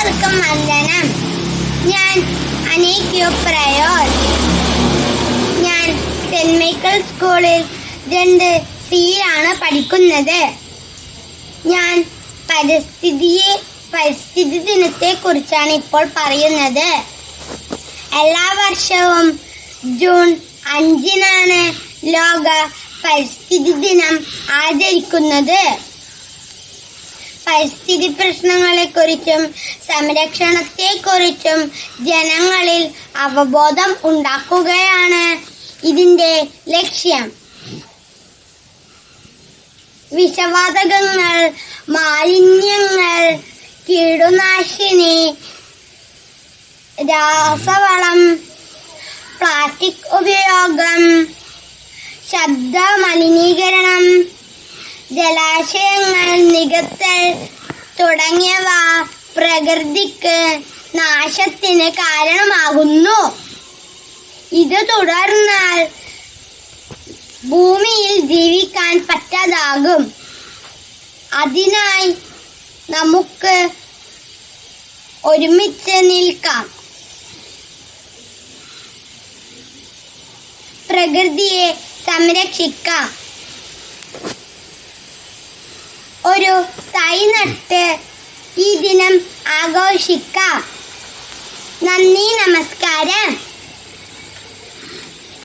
എല്ലാവർക്കും വന്ദനം. ഞാൻ അനീക്യു പ്രയോർ ഞാൻ സെന്റ് മൈക്കിൾ സ്കൂളിൽ രണ്ട് സിയിലാണ് പഠിക്കുന്നത്. ഞാൻ പരിസ്ഥിതിയെ പരിസ്ഥിതി ദിനത്തെ കുറിച്ചാണ് ഇപ്പോൾ പറയുന്നത്. എല്ലാ വർഷവും ജൂൺ അഞ്ചിനാണ് ലോക പരിസ്ഥിതി ദിനം ആചരിക്കുന്നത്. പരിസ്ഥിതി പ്രശ്നങ്ങളെക്കുറിച്ചും സംരക്ഷണത്തെക്കുറിച്ചും ജനങ്ങളിൽ അവബോധം ഉണ്ടാക്കുകയാണ് ഇതിന്റെ ലക്ഷ്യം. വിഷവാതകങ്ങൾ മാലിന്യങ്ങൾ കീടനാശിനി രാസവളം പ്ലാസ്റ്റിക് ഉപയോഗം ശബ്ദ മലിനീകരണം ജലാശയങ്ങൾ നികത്തൽ തുടങ്ങിയവ പ്രകൃതിക്ക് നാശത്തിന് കാരണമാകുന്നു. ഇത് തുടർന്നാൽ ഭൂമിയിൽ ജീവിക്കാൻ പറ്റാതാകും. അതിനായി നമുക്ക് ഒരുമിച്ച് നിൽക്കാം. പ്രകൃതിയെ സംരക്ഷിക്കാം. ഒരു തൈ നട്ട് ഈ ദിനം ആഘോഷിക്കാം. നന്ദി നമസ്കാരം.